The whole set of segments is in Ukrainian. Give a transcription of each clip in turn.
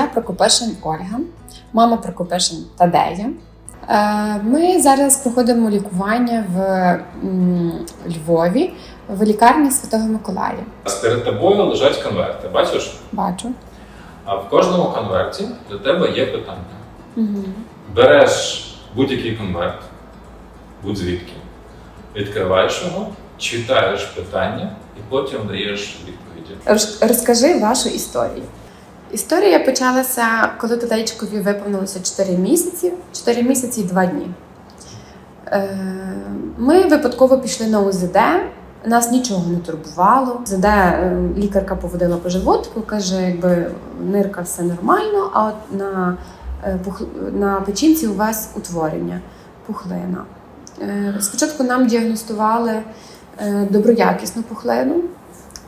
Прокопишин Ольга, мама Прокопишин Тадея. Е, Ми зараз проходимо лікування в Львові в лікарні Святого Миколая. Перед тобою лежать конверти, бачиш? Бачу. А в кожному конверті для тебе є питання. Угу. Береш будь-який конверт, будь-звідки, відкриваєш його, читаєш питання і потім даєш відповіді. Розкажи вашу історію. Історія почалася, коли Тадейчикові виповнилося 4 місяці, 4 місяці і 2 дні. Е, Ми випадково пішли на УЗД, нас нічого не турбувало. УЗД е, лікарка поводила по животику, каже, якби нирка все нормально, а от на, е, на печінці у вас утворення, пухлина. Спочатку нам діагностували доброякісну пухлину.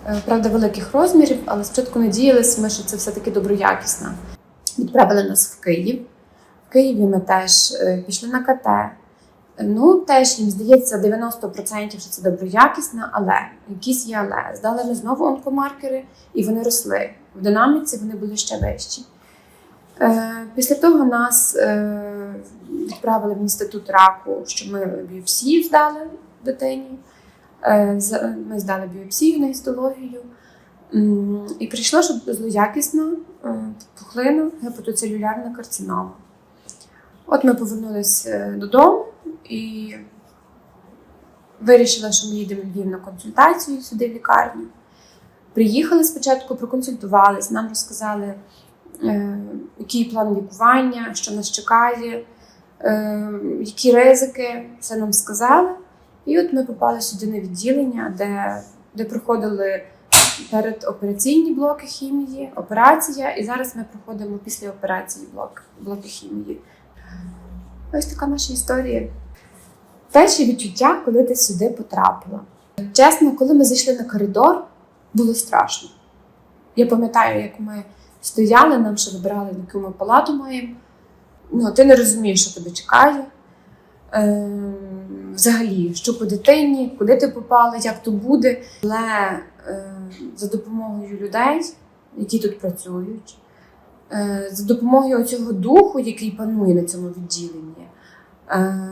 Е, Правда, великих розмірів, але спочатку надіялися ми, що це все-таки доброякісна. Відправили нас в Київ. В Києві ми теж е, пішли на КТ. Ну, теж їм здається 90% що це доброякісна, але якісь є але. Здали ми знову онкомаркери, і вони росли. В динаміці вони були ще вищі. Е, Після того нас відправили в інститут раку, що ми біопсію здали дитині. Е, Ми здали біопсію на гістологію. І прийшло, що злоякісна е, пухлина, гепатоцелюлярна карцинома. От ми повернулися додому і вирішили, що ми їдемо Львів на консультацію сюди в лікарню. Приїхали спочатку, проконсультувалися, нам розказали, е, який план лікування, що нас чекає, е, які ризики, все нам сказали. І от ми попали сюди на відділення, де, де проходили передопераційні блоки хімії, операція, і зараз ми проходимо після операції блок, блоки хімії. Ось така наша історія. Перші відчуття, коли ти сюди потрапила. Чесно, коли ми зайшли на коридор, було страшно. Я пам'ятаю, як ми стояли, нам ще вибирали, яку ми палату маємо. Ну, ти не розумієш, що тебе чекає. Ем, взагалі, що по дитині, куди ти попала, як то буде. Але е, за допомогою людей, які тут працюють, е, за допомогою цього духу, який панує на цьому відділенні, е,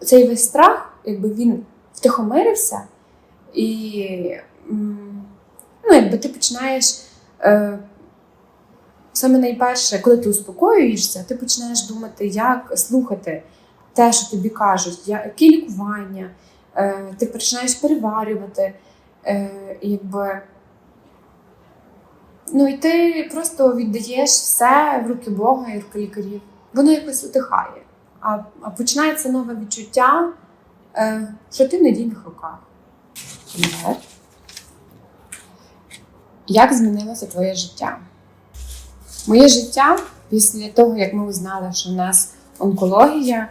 цей весь страх, якби він втихомирився, і ну, якби ти починаєш. Е, Саме найперше, коли ти успокоюєшся, ти починаєш думати, як слухати те, що тобі кажуть, яке лікування, е, ти починаєш переварювати, е, якби. Ну і ти просто віддаєш все в руки Бога і руки лікарів. Воно якось утихає. А, а починається нове відчуття, е, що ти в надійних руках. Привет. Як змінилося твоє життя? Моє життя після того, як ми узнали, що в нас онкологія,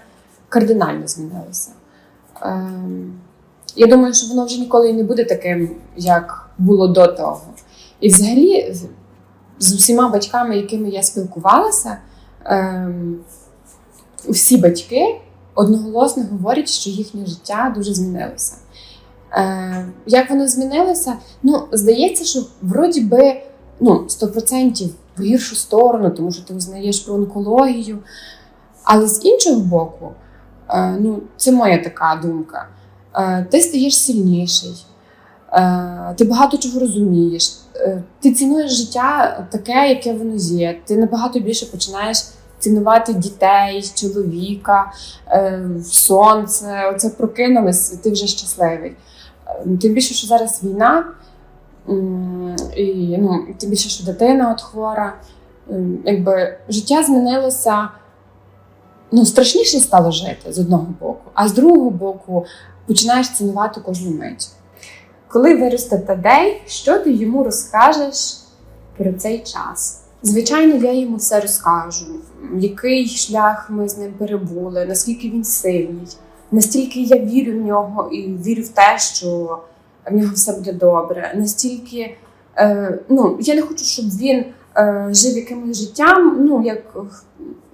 кардинально змінилося. Ем, я думаю, що воно вже ніколи і не буде таким, як було до того. І взагалі, з- усіма батьками, якими я спілкувалася, ем, всі батьки одноголосно говорять, що їхнє життя дуже змінилося. Е, як воно змінилося? Ну, здається, що вроді би ну, 100% в гіршу сторону, тому що ти узнаєш про онкологію. Але з іншого боку, ну, це моя така думка. е, Ти стаєш сильніший, е, ти багато чого розумієш, е, ти цінуєш життя таке, яке воно є. Ти набагато більше починаєш цінувати дітей, чоловіка, е, сонце. Оце прокинулось, ти вже щасливий. Е, Тим більше, що зараз війна, і ну, тим більше, що дитина от хвора. Якби життя змінилося. Ну, страшніше стало жити з одного боку, а з другого боку починаєш цінувати кожну мить. Коли виросте Тадей, що ти йому розкажеш про цей час? Звичайно, я йому все розкажу, який шлях ми з ним перебули, наскільки він сильний, настільки я вірю в нього і вірю в те, що в нього все буде добре. Настільки е, ну, я не хочу, щоб він е, жив якимось життям, ну як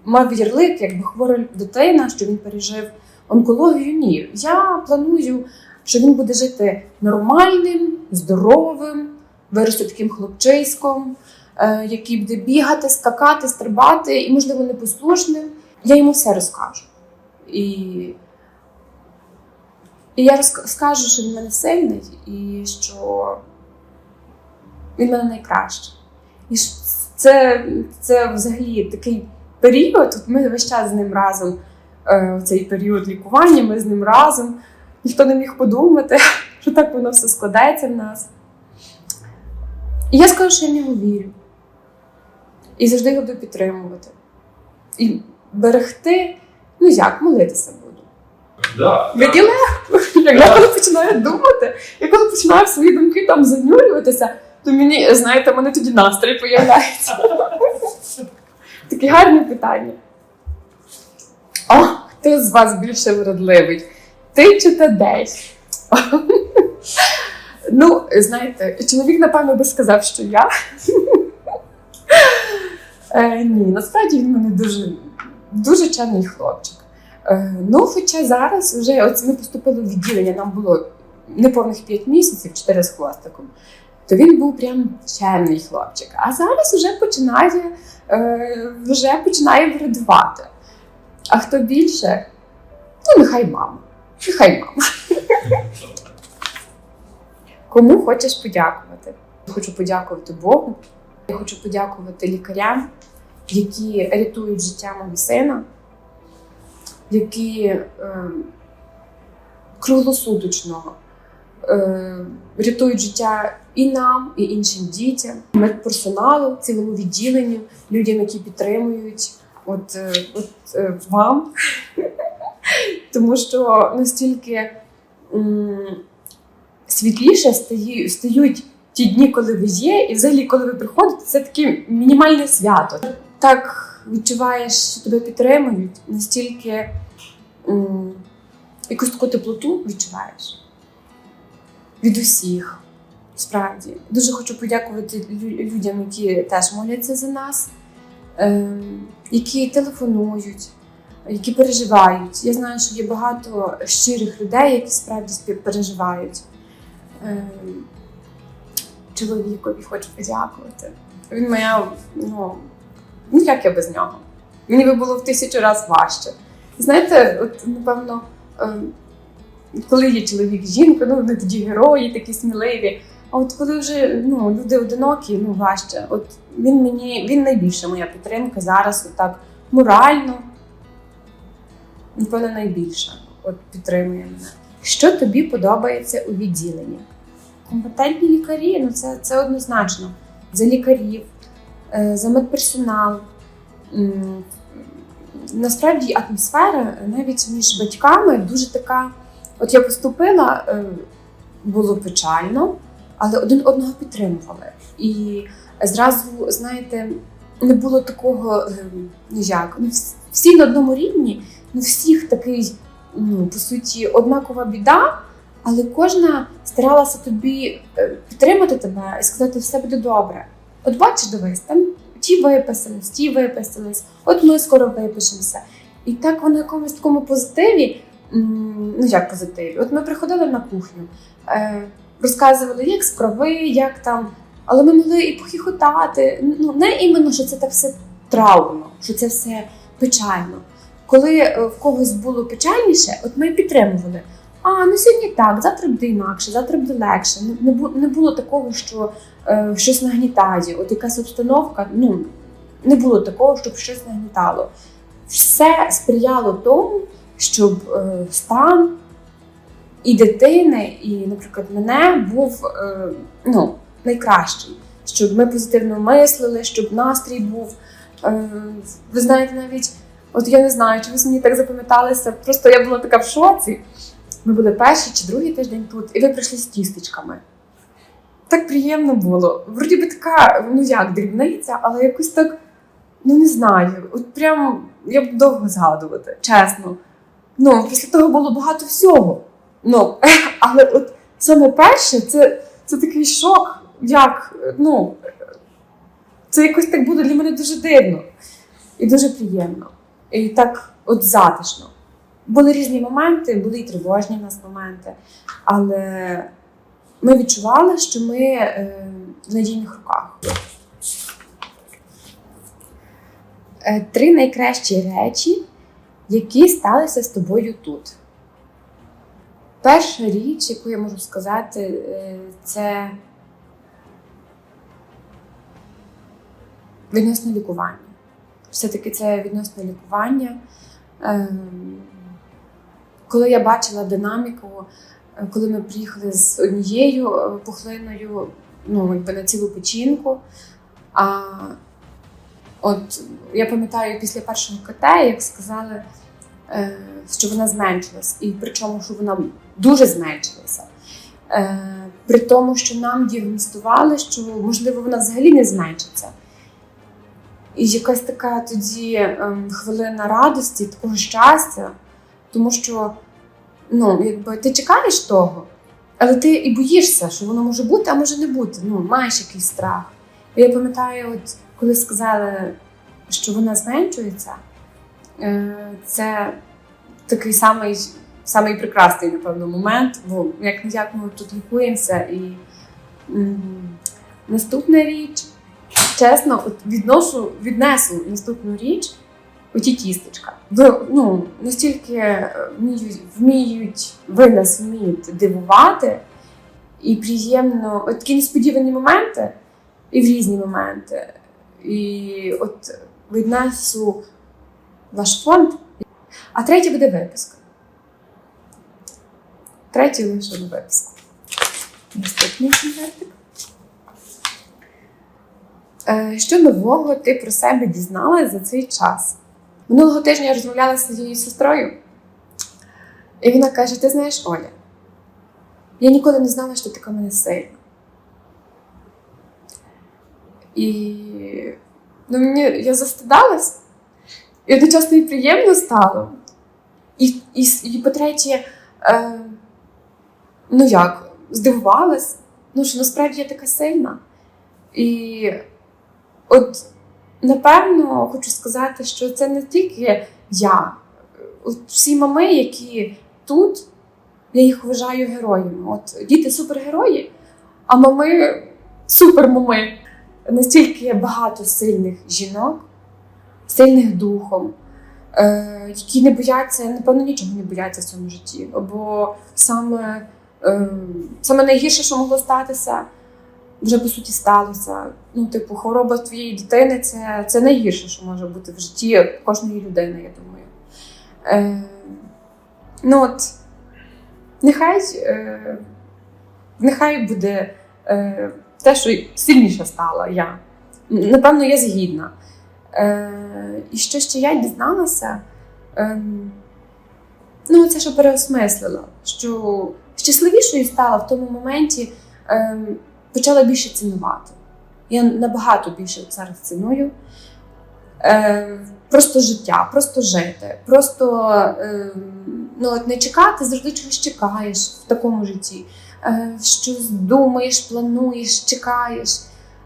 мав ярлик, якби хвора дитина, що він пережив онкологію. Ні. Я планую, що він буде жити нормальним, здоровим, виросте таким хлопчиськом, е, який буде бігати, скакати, стрибати і, можливо, непослушним. Я йому все розкажу. І, і я розк- скажу, що він мене сильний і що він мене найкращий. І це, це взагалі такий період. От ми весь час з ним разом, е, в цей період лікування, ми з ним разом. Ніхто не міг подумати, що так воно все складається в нас. І я скажу, що я в нього вірю. І завжди його буду підтримувати. І берегти, ну як, молитися буду. Да, Мені легко. Як я коли починаю думати, я коли починаю свої думки там занурюватися, то мені, знаєте, мене тоді настрій появляється. Такі гарні питання. О, хто з вас більше вродливий? Ти чи ти десь? Ну, знаєте, чоловік, напевно, би сказав, що я. Е, ні, насправді він мене дуже, дуже чемний хлопчик. Е, ну, хоча зараз вже от ми поступили в відділення, нам було неповних 5 місяців, 4 з хвостиком, то він був прям чемний хлопчик. А зараз вже починає, е, вже починає врядувати. А хто більше? Ну, нехай мама. Нехай мама. Кому хочеш подякувати? Я хочу подякувати Богу. Я хочу подякувати лікарям, які рятують життя мого сина, які е, круглосуточно рятують життя і нам, і іншим дітям, медперсоналу, цілому відділенню, людям, які підтримують, от, е, от е, вам. Тому що настільки світліше стають ті дні, коли ви є, і взагалі, коли ви приходите, це таке мінімальне свято. Так відчуваєш, що тебе підтримують, настільки якусь таку теплоту відчуваєш від усіх. Справді, дуже хочу подякувати людям, які теж моляться за нас, ем, які телефонують, які переживають. Я знаю, що є багато щирих людей, які справді переживають. Ем, чоловікові хочу подякувати. Він моя, ну, ну як я без нього? Мені би було в тисячу разів важче. Знаєте, от напевно, ем, коли є чоловік з жінкою, ну вони тоді герої, такі сміливі. А от коли вже ну, люди одинокі, ну важче. От він мені, він найбільша моя підтримка зараз, отак морально, напевно, найбільша. От підтримує мене. Що тобі подобається у відділенні? Компетентні лікарі, ну це, це однозначно. За лікарів, е, за медперсонал. Насправді атмосфера навіть між батьками дуже така. От я поступила, е, було печально, але один одного підтримували. І зразу, знаєте, не було такого, е, ну як, ну всі на одному рівні, ну всіх такий, ну, по суті, однакова біда, але кожна старалася тобі е, підтримати тебе і сказати, все буде добре. От бачиш, дивись, там ті виписались, ті виписались, от ми скоро випишемося. І так воно в якомусь такому позитиві, ну як позитиві. От ми приходили на кухню, е, розказували, як справи, як там. Але ми могли і похихотати. Ну, не іменно, що це так все травмно, що це все печально. Коли е, в когось було печальніше, от ми підтримували. А, ну сьогодні так, завтра буде інакше, завтра буде легше. Не, не було такого, що е, щось нагнітає. От якась обстановка, ну не було такого, щоб щось нагнітало. Все сприяло тому, щоб е, стан і дитини, і, наприклад, мене був е, ну, найкращий. Щоб ми позитивно мислили, щоб настрій був. Е, ви знаєте, навіть, от я не знаю, ви мені так запам'яталися. Просто я була така в шоці. Ми були перший чи другий тиждень тут, і ви прийшли з тістечками. Так приємно було. Вроді би така, ну як, дрібниця, але якось так, ну не знаю. От прям я б довго згадувати, чесно. Ну, після того було багато всього. Ну, але от саме перше, це, це такий шок, як, ну, це якось так буде для мене дуже дивно і дуже приємно. І так от затишно. Були різні моменти, були і тривожні в нас моменти, але ми відчували, що ми е, в надійних руках. Е, Три найкращі речі, які сталися з тобою тут. Перша річ, яку я можу сказати, е, це відносно лікування. Все-таки це відносно лікування. Ем, Коли я бачила динаміку, е, коли ми приїхали з однією е, пухлиною, ну, якби на цілу печінку. А от я пам'ятаю після першого КТ, як сказали, е, що вона зменшилась, і причому, що вона дуже зменшилася. Е, При тому, що нам діагностували, що можливо вона взагалі не зменшиться. І якась така тоді ем, хвилина радості, такого щастя, тому що ну, якби ти чекаєш того, але ти і боїшся, що воно може бути, а може не бути. Ну, маєш якийсь страх. І я пам'ятаю, от коли сказали, що вона зменшується, е, це такий самий, самий прекрасний, напевно, момент, бо як не як ми тут лікуємося. І наступна річ, чесно, от відношу, віднесу наступну річ. Оті тістечка. Ви, ну, настільки е, вміють, вміють, ви нас вмієте дивувати, і приємно, от такі несподівані моменти, і в різні моменти. І от віднесу ваш фонд, а третє буде виписка. Третє лише виписку. Наступний конвертик. Е, Що нового ти про себе дізналась за цей час? Минулого тижня я розмовляла з своєю сестрою, і вона каже: Ти знаєш, Оля, я ніколи не знала, що така мене сильна. І ну, мені, я застидалась, і одночасно і приємно стало. І, і, і по-третє, е, ну як, здивувалась, ну, що насправді я така сильна. І от напевно хочу сказати, що це не тільки я. От всі мами, які тут, я їх вважаю героями. От діти супергерої, а мами супермами. Настільки багато сильних жінок, сильних духом, е, які не бояться, напевно, нічого не бояться в цьому житті. Бо саме, е, саме найгірше, що могло статися, вже по суті сталося. Ну, типу, хвороба твоєї дитини це, це найгірше, що може бути в житті кожної людини, я думаю. Е, ну от, нехай, е, нехай буде е, те, що сильніша стала я. Напевно, я згідна. Е, і що ще я дізналася? Е, ну, це що переосмислила, що щасливішою стала в тому моменті, е, почала більше цінувати. Я набагато більше зараз ціную. Е, просто життя, просто жити, просто е, ну, от не чекати, завжди чогось чекаєш в такому житті. Е, щось думаєш, плануєш, чекаєш.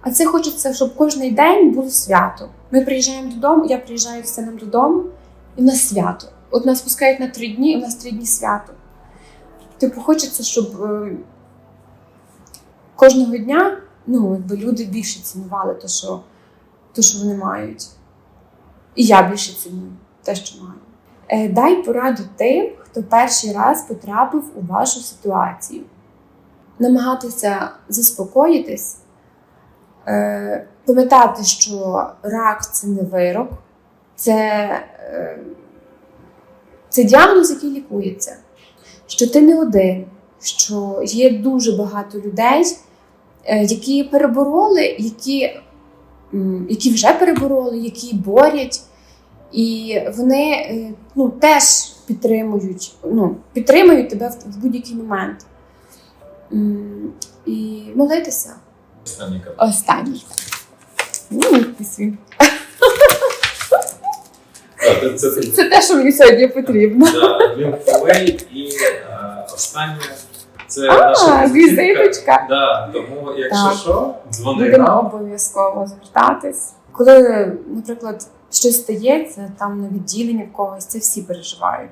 А це хочеться, щоб кожен день було свято. Ми приїжджаємо додому, я приїжджаю з сином додому, і в нас свято. От нас пускають на три дні, і в нас три дні свято. Типу, хочеться, щоб е, кожного дня ну, якби люди більше цінували те, що, те, що вони мають. І я більше ціную те, що маю. Е, дай пораду тим, хто перший раз потрапив у вашу ситуацію. Намагатися заспокоїтись, е, пам'ятати, що рак це не вирок, це, е, це діагноз, який лікується, що ти не один, що є дуже багато людей, е, які перебороли, які, які вже перебороли, які борять. І вони ну, теж підтримують, ну, підтримують тебе в будь-який момент. І молитися. Останній кап. Останній. Ну, ти свій. Це, це, це, Це те, що мені сьогодні потрібно. да, Лінквей і е, останнє це А, наша візиточка. Да, тому, якщо Так. що, дзвони Будемо нам. обов'язково звертатись. Коли, наприклад, щось стається там на відділенні в когось, це всі переживають.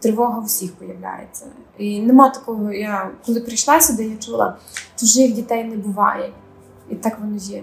Тривога в всіх появляється. І нема такого. Я коли прийшла сюди, я чула, чужих дітей не буває. І так воно є.